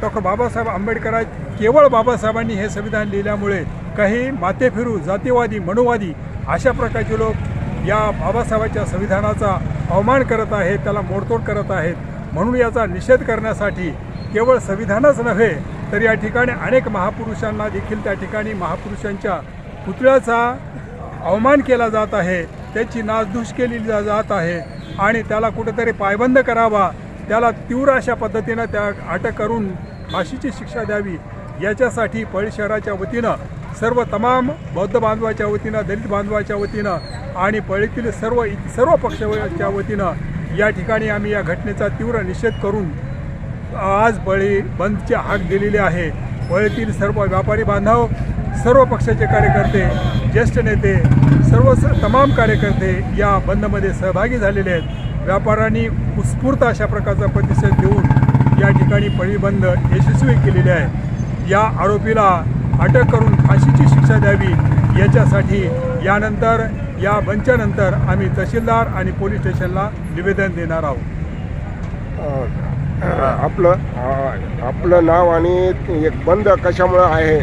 Doctor Babasaheb Ambedkar केवळ बाबासाहेबांनी हे संविधान लिहिल्यामुळे काही मातेफिरू जातीवादी मनोवादी अशा प्रकारचे लोक या बाबासाहेबांच्या संविधानाचा अवमान करत आहेत त्याला मोडतोड करत आहेत. म्हणून याचा निषेध करण्यासाठी केवळ संविधानच नव्हे तर या ठिकाणी अनेक महापुरुषांना देखील त्या ठिकाणी महापुरुषांच्या पुतळ्याचा अवमान केला जात आहे. त्याची नासधूस केली जात आहे आणि त्याला कुठेतरी पायबंद करावा. त्याला तीव्र अशा पद्धतीनं त्या अटक करून फाशीची शिक्षा द्यावी. याच्यासाठी पळी शहराच्या वतीनं सर्व तमाम बौद्ध बांधवाच्या वतीनं दलित बांधवाच्या वतीनं आणि पळीतील सर्व सर्व पक्षाच्या वतीनं या ठिकाणी आम्ही या घटनेचा तीव्र निषेध करून आज बळी बंदची हाक दिलेली आहे. बळीतील सर्व व्यापारी बांधव सर्व पक्षाचे कार्यकर्ते ज्येष्ठ नेते सर्व स- तमाम कार्यकर्ते या बंदमध्ये सहभागी झालेले आहेत. व्यापाऱ्यांनी उत्स्फूर्त अशा प्रकारचा प्रतिसाद देऊन या ठिकाणी पळी बंद यशस्वी केलेले आहे. या आरोपीला अटक करून फाशीची शिक्षा द्यावी याच्यासाठी यानंतर या बंदच्यानंतर आम्ही तहसीलदार आणि पोलीस स्टेशनला निवेदन देणार आहोत. आपलं आपलं नाव आणि एक बंद कशामुळं आहे?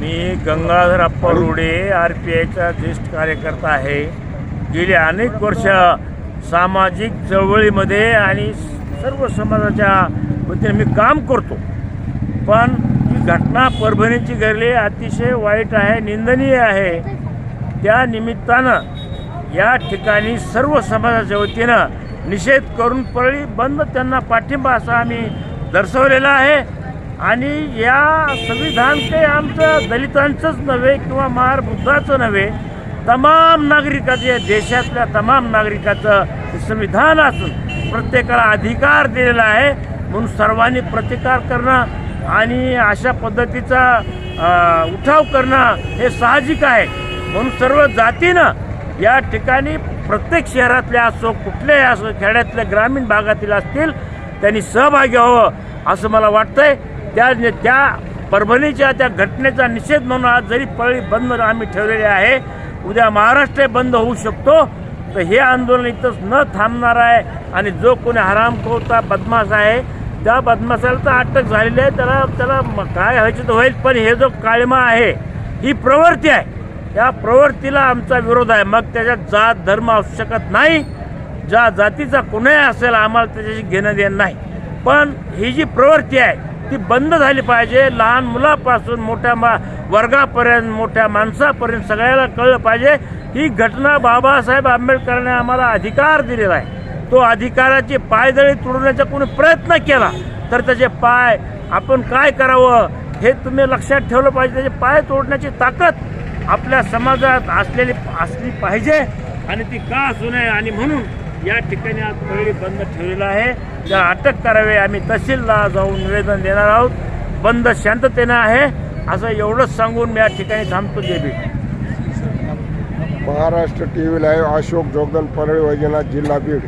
मी गंगाधर अप्पा रोडे आर पी आयचा ज्येष्ठ कार्यकर्ता आहे. गेली अनेक वर्ष सामाजिक चळवळीमध्ये आणि सर्व समाजाच्या वतीने मी काम करतो. पण ही घटना परभणीची घडली अतिशय वाईट आहे निंदनीय आहे. त्या निमित्तानं या ठिकाणी सर्व समाजाच्या वतीनं निषेध करून परळी बंद त्यांना पाठिंबा असा आम्ही दर्शवलेला आहे. आणि या संविधान ते आमचं दलितांचंच नव्हे किंवा महार बुद्धाचं नव्हे तमाम नागरिकाचं या देशातल्या तमाम नागरिकाचं संविधान असून प्रत्येकाला अधिकार दिलेला आहे. म्हणून सर्वांनी प्रतिकार करणं आणि अशा पद्धतीचा उठाव करणं हे साहजिक आहे. म्हणून सर्व जातीनं या ठिकाणी प्रत्येक शहरातल्या असो कुठल्याही असो खेड्यातल्या ग्रामीण भागातील असतील त्यांनी सहभागी व्हावं असं मला वाटतंय. त्या त्या परभणीच्या त्या घटनेचा निषेध म्हणून आज जरी पळी बंद आम्ही ठेवलेले आहे उद्या महाराष्ट्र बंद होऊ शकतो तर हे आंदोलन इथंच न थांबणार आहे. आणि जो कोणी हरामखोरता बदमाश आहे त्या बदमाशाला तर अटक झालेली आहे. त्याला त्याला काय व्हायचं तर होईल? पण हे जो काळमा आहे ही प्रवृत्ती आहे. त्या प्रवृत्तीला आमचा विरोध आहे. मग त्याच्यात जात धर्म असू शकत नाही. ज्या जातीचा कोणीही असेल आम्हाला त्याच्याशी घेणं देणं नाही. पण ही जी प्रवृत्ती आहे ती बंद झाली पाहिजे. लहान मुलापासून मोठ्या मा वर्गापर्यंत मोठ्या माणसापर्यंत सगळ्याला कळलं पाहिजे. ही घटना बाबासाहेब आंबेडकरांनी आम्हाला अधिकार दिलेला आहे. तो अधिकाराची पायदळी तोडण्याचा कोणी प्रयत्न केला तर त्याचे पाय आपण काय करावं हे तुम्ही लक्षात ठेवलं पाहिजे. त्याचे पाय तोडण्याची ताकद आपल्या समाजात असलेली असली पाहिजे. आणि ती का असू नये? आणि म्हणून या ठिकाणी आज पहिली बंद ठेवलेला आहे. त्या अटक करावे आम्ही तहसीलला जाऊन निवेदन देणार आहोत. बंद शांततेनं आहे. असं एवढंच सांगून मी या ठिकाणी थांबतो. देवी Maharashtra T V live Ashok Jogdal Parli Vaijnath जिल्हा बीड.